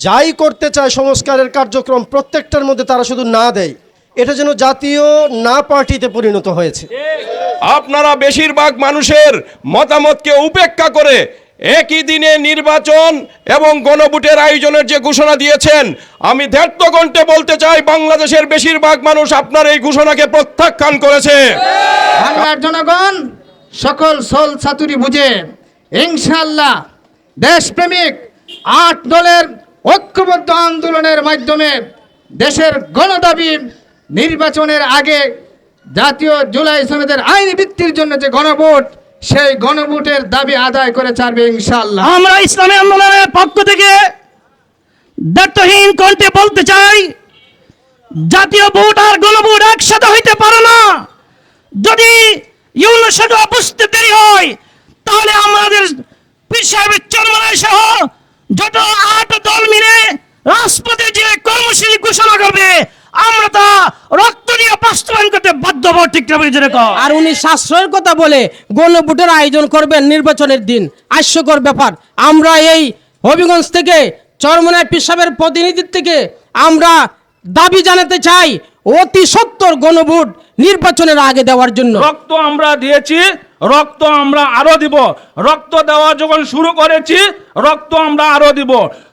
যাই করতে চায় সংস্কারের কার্যক্রম প্রত্যেকটার মধ্যে তারা শুধু না দেয়। এটা যেন জাতীয় না পার্টিতে পরিণত হয়েছে। আপনারা বেশিরভাগ মানুষের মতামতকে উপেক্ষা করে একই দিনে নির্বাচন এবং গণভোটের আয়োজনের যে ঘোষণা দিয়েছেন আমি দেড় ঘন্টে বলতে চাই বাংলাদেশের বেশিরভাগ মানুষ আপনার এই ঘোষণাকে প্রত্যাখ্যান করেছে। বাংলার জনগণ সকল সোল ছাতুরি বুঝে ইনশাল্লাহ দেশপ্রেমিক আট দলের ঐক্যবদ্ধ আন্দোলনের মাধ্যমে দেশের গণদাবি নির্বাচনের আগে জাতীয় জুলাই সমিতির আইন ভিত্তির জন্য যে গণভোট, সেই গণভোটের দাবি আদায় করে ছাড়বে ইনশাল্লাহ আমরা ইসলামী আন্দোলনের পক্ষ থেকে দায়িত্বহীন কণ্ঠে বলতে চাই, জাতীয় ভোট আর গণভোট একসাথে হইতে পারে না। যদি ইউনিসেড বুঝতে দেরি হয়, তাহলে আমাদের পীর সহ যত আট দল মিলে রাজপথে যে কর্মসূচি ঘোষণা করবে আমরা তা রক্ত দিয়ে বাস্তবায়ন করতে বাধ্য হব ঠিক আর উনি সাশ্রয়ের কথা বলে গণভোটের আয়োজন করবেন নির্বাচনের দিন। হাস্যকর ব্যাপার। আমরা এই হবিগঞ্জ থেকে চরমনায় পিসাবের প্রতিনিধির থেকে আমরা দাবি জানাতে চাই অতি সত্তর গণভোট নির্বাচনের আগে দেওয়ার জন্য। রক্ত আমরা দিয়েছি রক্ত আমরা আরও দিব। রক্ত দেওয়া যখন শুরু করেছি রক্ত আমরা আরও দিব।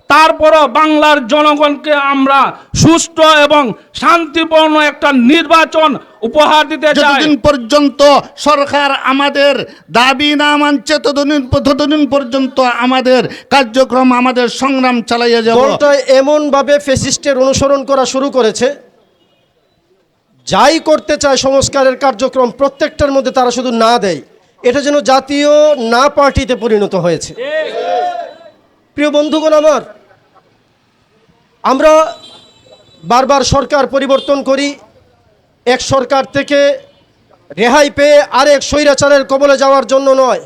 তারপরও বাংলার জনগণকে আমরা সুষ্ঠু এবং শান্তিপূর্ণ একটা নির্বাচন উপহার দিতে চাই। যতদিন পর্যন্ত সরকার আমাদের দাবি না মানছে ততদিন ততদিন পর্যন্ত আমাদের কার্যক্রম আমাদের সংগ্রাম চালাইয়া যাব। এমনভাবে ফেসিস্টের অনুসরণ করা শুরু করেছে যাই করতে চায় সংস্কারের কার্যক্রম প্রত্যেকটার মধ্যে তারা শুধু না দেয়। এটা যেন জাতীয় না পার্টিতে পরিণত হয়েছে। প্রিয় বন্ধুগণ আমার আমরা বারবার সরকার পরিবর্তন করি। এক সরকার থেকে রেহাই পেয়ে আরেক স্বৈরাচারের কবলে যাওয়ার জন্য নয়।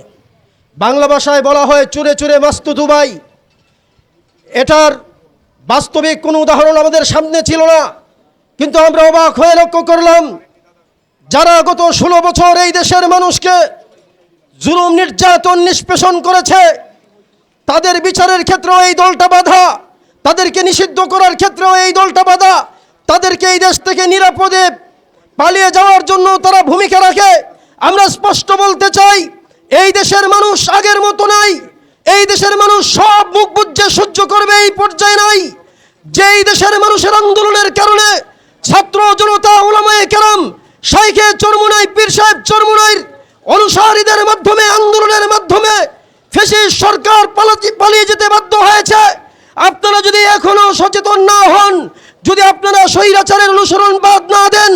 বাংলা ভাষায় বলা হয়, চুরে চুরে মাস্তু দুবাই। এটার বাস্তবিক কোনো উদাহরণ আমাদের সামনে ছিল না। কিন্তু আমরা অবাক হয়ে লক্ষ্য করলাম, যারা গত ষোলো বছর এই দেশের মানুষকে জুলুম, নির্যাতন, নিষ্পেষণ করেছে, তাদের বিচারের ক্ষেত্রেও এই দলটা বাধা। তাদেরকে নিষিদ্ধ করার ক্ষেত্রেও এই দলটা বাধা। তাদেরকে এই দেশ থেকে নিরাপদে পালিয়ে যাওয়ার জন্য তারা ভূমিকা রাখে। আমরা স্পষ্ট বলতে চাই, এই দেশের মানুষ আগের মতো নাই। এই দেশের মানুষ সব মুখ বুজ্জে সহ্য করবে এই পর্যায়ে নাই। যেই দেশের মানুষের আন্দোলনের কারণে ছাত্র জনতা, ওলামায়ে কেরাম, শাইখে চরমুনাই, পীর সাহেব চরমুনাইর অনুসারীদের মাধ্যমে, আন্দোলনের মাধ্যমে ফেসিস সরকার পালিয়ে যেতে বাধ্য হয়েছে। আপনারা যদি এখনও সচেতন না হন, যদি আপনারা স্বৈরাচারের অনুসরণ বাদ না দেন,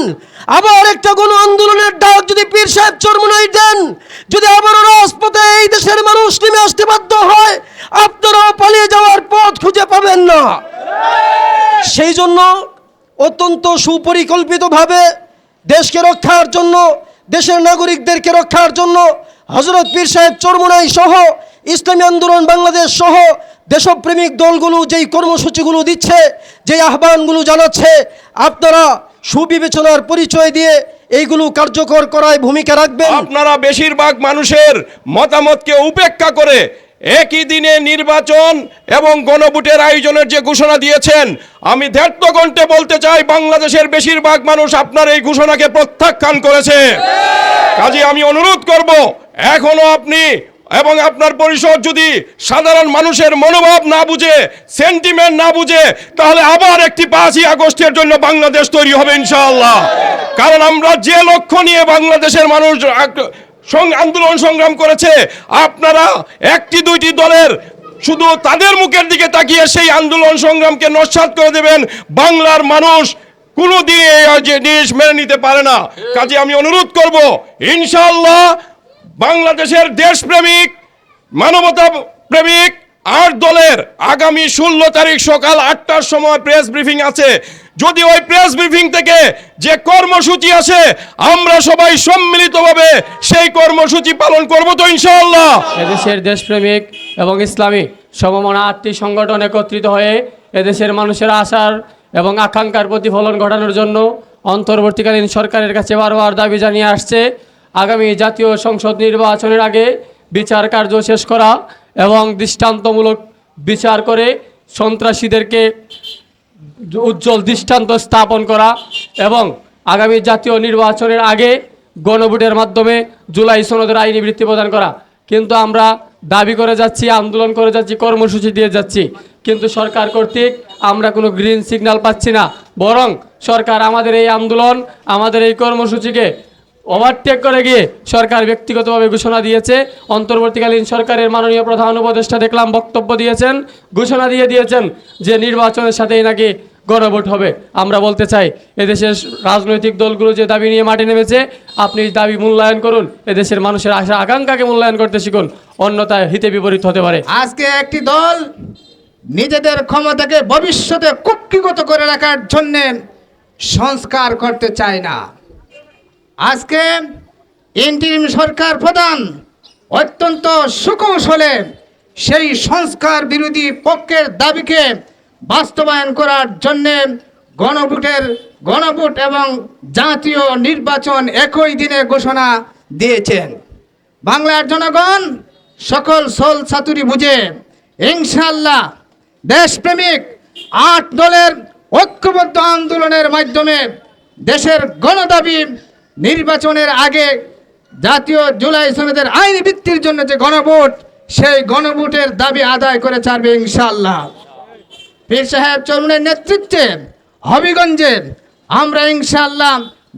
আবার একটা গণ আন্দোলনের ডাক যদি পীর সাহেব চরমুনাই দেন, যদি আবারও রাজপথে এই দেশের মানুষ নেমে আসতে বাধ্য হয়, আপনারাও পালিয়ে যাওয়ার পথ খুঁজে পাবেন না। সেই জন্য অত্যন্ত সুপরিকল্পিতভাবে দেশকে রক্ষার জন্য, দেশের নাগরিকদেরকে রক্ষার জন্য হজরত পীর সাহেব চরমুনাই সহ, ইসলামী আন্দোলন বাংলাদেশ সহ দেশপ্রেমিক দলগুলো যেই কর্মসূচিগুলো দিচ্ছে যেই আহ্বানগুলো জানাচ্ছে আপনারা সুবিবেচনার পরিচয় দিয়ে এইগুলো কার্যকর করায় ভূমিকা রাখবেন। আপনারা বেশিরভাগ মানুষের মতামতকে উপেক্ষা করে একই দিনে নির্বাচন এবং গণভোটের আয়োজনের যে ঘোষণা দিয়েছেন আমি দেড় ঘন্টে বলতে চাই বাংলাদেশের বেশিরভাগ মানুষ আপনার এই ঘোষণাকে প্রত্যাখ্যান করেছে। কাজে আমি অনুরোধ করব এখনও আপনি এবং আপনার পরিষদ যদি সাধারণ মানুষের মনোভাব না বুঝে সেন্টিমেন্ট না বুঝে, তাহলে আবার একটি পাঁচই আগস্টের জন্য বাংলাদেশ তৈরি হবে ইনশাআল্লাহ। কারণ আমরা যে লক্ষ্য নিয়ে বাংলাদেশের মানুষ আন্দোলন সংগ্রাম করেছে, আপনারা একটি দুইটি দলের শুধু তাদের মুখের দিকে তাকিয়ে সেই আন্দোলন সংগ্রামকে নস্বাত করে দেবেন। বাংলার মানুষ কোনোদিন এই যে জিনিস মেনে নিতে পারে না। কাজে আমি অনুরোধ করব, ইনশাআল্লাহ বাংলাদেশের দেশপ্রেমিক, মানবতা প্রেমিক আট দলের আগামী ষোলো তারিখ সকাল আটটার সময় প্রেস ব্রিফিং আছে। যদি ওই প্রেস ব্রিফিং থেকে যে কর্মসূচি আছে আমরা সবাই সম্মিলিতভাবে সেই কর্মসূচি পালন করব তো ইনশাআল্লাহ। এদেশের দেশপ্রেমিক এবং ইসলামী সমমনা আটটি সংগঠন একত্রিত হয়ে এদেশের মানুষের আশার এবং আকাঙ্ক্ষার প্রতিফলন ঘটানোর জন্য অন্তর্বর্তীকালীন সরকারের কাছে বারবার দাবি জানিয়ে আসছে। আগামী জাতীয় সংসদ নির্বাচনের আগে বিচার কার্য শেষ করা এবং দৃষ্টান্তমূলক বিচার করে সন্ত্রাসীদেরকে উজ্জ্বল দৃষ্টান্ত স্থাপন করা এবং আগামী জাতীয় নির্বাচনের আগে গণভোটের মাধ্যমে জুলাই সনদের আইনি বৃত্তি প্রদান করা। কিন্তু আমরা দাবি করে যাচ্ছি, আন্দোলন করে যাচ্ছি, কর্মসূচি দিয়ে যাচ্ছি। কিন্তু সরকার কর্তৃক আমরা কোনো গ্রিন সিগন্যাল পাচ্ছি না। বরং সরকার আমাদের এই আন্দোলন, আমাদের এই কর্মসূচিকে ওভারটেক করে গিয়ে সরকার ব্যক্তিগতভাবে ঘোষণা দিয়েছে। অন্তর্বর্তীকালীন সরকারের মাননীয় প্রধান উপদেষ্টা দেখলাম বক্তব্য দিয়েছেন, ঘোষণা দিয়ে দিয়েছেন যে নির্বাচনের সাথেই নাকি গণভোট হবে। আমরা বলতে চাই, এদেশের রাজনৈতিক দলগুলো যে দাবি নিয়ে মাঠে নেমেছে, আপনি দাবি মূল্যায়ন করুন, এদেশের মানুষের আশা, আকাঙ্ক্ষাকে মূল্যায়ন করতে শিখুন অন্যথায় হিতে বিপরীত হতে পারে। আজকে একটি দল নিজেদের ক্ষমতাকে ভবিষ্যতে কুক্ষিগত করে রাখার জন্যে সংস্কার করতে চায় না। আজকে ইন্টারিম সরকার প্রধান অত্যন্ত সুকৌশলে সেই সংস্কার বিরোধী পক্ষের দাবিকে বাস্তবায়ন করার জন্যে গণভোটের, গণভোট এবং জাতীয় নির্বাচন একই দিনে ঘোষণা দিয়েছেন। বাংলার জনগণ সকল সোল ছাতুরি বুঝে ইনশাল্লাহ দেশপ্রেমিক আট দলের ঐক্যবদ্ধ আন্দোলনের মাধ্যমে দেশের গণদাবি নির্বাচনের আগে জাতীয় জুলাই সনদের আইনি ভিত্তির জন্য যে গণভোট, সেই গণভোটের দাবি আদায় করে ছাড়বে ইনশাল্লাহ পীর সাহেব চরুণের নেতৃত্বে হবিগঞ্জে আমরা ইনশাল্লাহ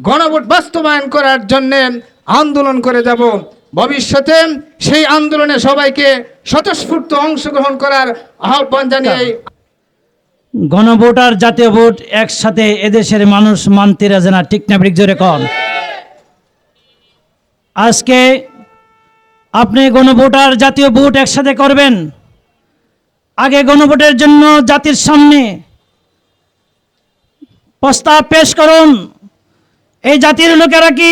গণভোট বাস্তবায়ন করার জন্য আন্দোলন করে যাব। ভবিষ্যতে সেই আন্দোলনে সবাইকে স্বতঃস্ফূর্ত অংশগ্রহণ করার আহ্বান জানিয়ে গণভোট আর জাতীয় ভোট একসাথে এদেশের মানুষ মানতে রাজে না, ঠিক না কন। আজকে আপনি গণভোট আর জাতীয় ভোট একসাথে করবেন। আগে গণভোটের জন্য জাতির সামনে প্রস্তাব পেশ করুন। এই জাতির লোকেরা কি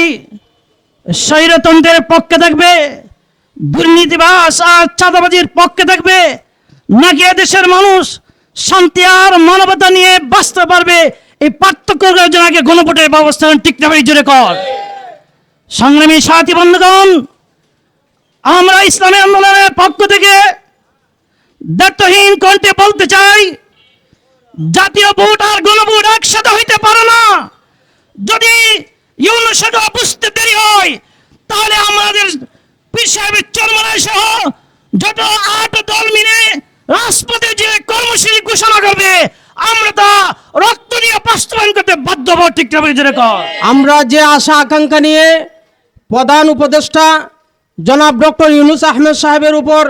স্বৈরতন্ত্রের পক্ষে থাকবে দুর্নীতিবাস আর চাঁদাবাজির পক্ষে থাকবে, নাকি এদেশের মানুষ শান্তি আর মানবতা নিয়ে বাঁচতে পারবে? এই পার্থক্য আগে গণভোটের ব্যবস্থা ঠিক না জোরে কর। সংগ্রামী সাথী বন্ধুগণ, আমরা ইসলামী আন্দোলনের পক্ষ থেকে দায়িত্বহীন কণ্ঠে বলতে চাই, জাতীয় ভোট আর গণভোট একসাথে হইতে পারে না। যদি ইউনুসেটা বুঝতে দেরি হয়, তাহলে আমাদের পীর সহ যত আট দল মিলে রাজপথে যে কর্মসূচি ঘোষণা করবে, আমরা তা রক্ত দিয়ে বাস্তবায়ন করতে বাধ্য হব, ঠিক আমরা যে আশা আকাঙ্ক্ষা নিয়ে প্রধান উপদেষ্টা জনাব ডক্টর ইউনুস আহমেদ সাহেবের উপর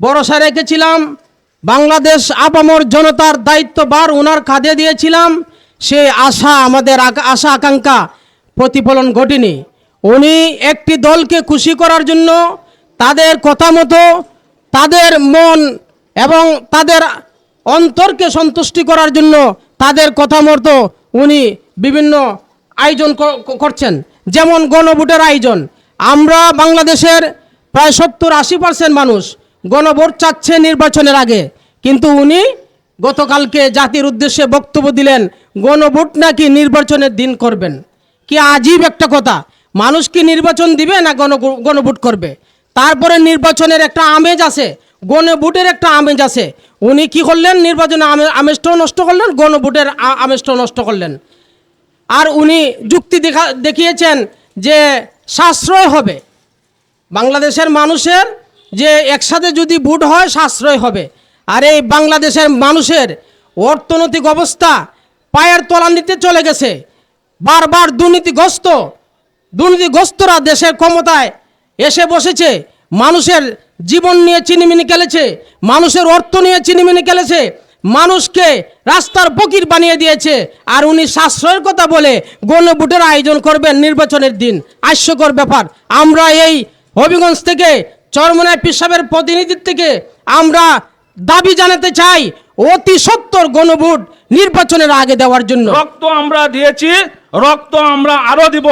ভরসা রেখেছিলাম। বাংলাদেশ আপামর জনতার দায়িত্বভার ওনার কাঁধে দিয়েছিলাম। সে আশা আমাদের আশা আকাঙ্ক্ষা প্রতিফলন ঘটেনি। উনি একটি দলকে খুশি করার জন্য তাদের কথা মতো, তাদের মন এবং তাদের অন্তরকে সন্তুষ্টি করার জন্য তাদের কথা মতো উনি বিভিন্ন আয়োজন করছেন। যেমন গণভোটের আয়োজন, আমরা বাংলাদেশের প্রায় সত্তর আশি পার্সেন্ট মানুষ গণভোট চাচ্ছে নির্বাচনের আগে। কিন্তু উনি গতকালকে জাতির উদ্দেশ্যে বক্তব্য দিলেন, গণভোট নাকি নির্বাচনের দিন করবেন। কি আজীব একটা কথা, মানুষ কি নির্বাচন দিবে না গণ, গণভোট করবে? তারপরে নির্বাচনের একটা আমেজ আছে, গণভোটের একটা আমেজ আছে। উনি কি করলেন, নির্বাচনে আমে- আমেজটাও নষ্ট করলেন, গণভোটের আমেজটাও নষ্ট করলেন। আর উনি যুক্তি দেখা দেখিয়েছেন যে সাশ্রয় হবে। বাংলাদেশের মানুষের যে একসাথে যদি ভোট হয়, সাশ্রয় হবে। আর এই বাংলাদেশের মানুষের অর্থনৈতিক অবস্থা পায়ের তলানিতে চলে গেছে। বারবার দুর্নীতিগ্রস্ত, দুর্নীতিগ্রস্তরা দেশের ক্ষমতায় এসে বসেছে। মানুষের জীবন নিয়ে চিনিমিনি খেলেছে, মানুষের অর্থ নিয়ে চিনিমিনি খেলেছে। মানুষকে রাস্তার ফকির বানিয়ে দিয়েছে। আর উনি সাশ্রয়ের কথা বলে গণভোটের আয়োজন করবেন নির্বাচনের দিন। হাস্যকর ব্যাপার। আমরা এই হবিগঞ্জ থেকে চরমনায় পিসাবের প্রতিনিধির থেকে আমরা দাবি জানাতে চাই অতি সত্তর গণভোট নির্বাচনের আগে দেওয়ার জন্য। রক্ত আমরা দিয়েছি রক্ত আমরা আরও দিব।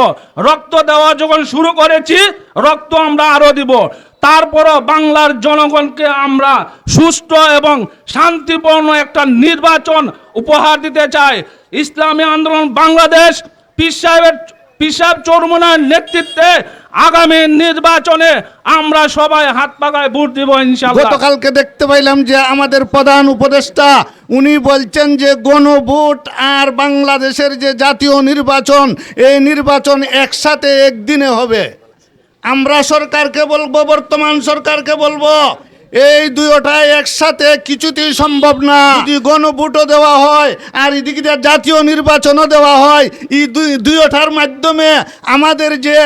রক্ত দেওয়া যখন শুরু করেছি, রক্ত আমরা আরও দিব। তারপরও বাংলার জনগণকে আমরা সুষ্ঠু এবং শান্তিপূর্ণ একটা নির্বাচন উপহার দিতে চাই। ইসলামী আন্দোলন বাংলাদেশ, পীর সাহেবের পিসাব চরমনার নেতৃত্বে আগামী নির্বাচনে আমরা সবাই হাত পাকায় ভোট দিব ইনশাআল্লাহ। গতকালকে দেখতে পাইলাম যে আমাদের প্রধান উপদেষ্টা, উনি বলছেন যে গণভোট আর বাংলাদেশের যে জাতীয় নির্বাচন, এই নির্বাচন একসাথে একদিনে হবে। আমরা সরকারকে বলব, বর্তমান সরকারকে বলব এই দুইটাই একসাথে কিছুতেই সম্ভব না। যদি গণভোটও দেওয়া হয় আর এদিকে জাতীয় নির্বাচনও দেওয়া হয়, এই দুই, দুইটার মাধ্যমে আমাদের যে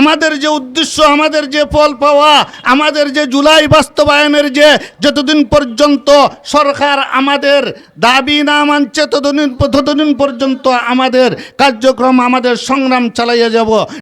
আমাদের যে উদ্দেশ্য, আমাদের যে ফল পাওয়া, আমাদের যে জুলাই বাস্তবায়নের যে যতদিন পর্যন্ত সরকার আমাদের দাবি না মানছে, ততদিন ততদিন পর্যন্ত আমাদের কার্যক্রম, আমাদের সংগ্রাম চালাইয়া যাব।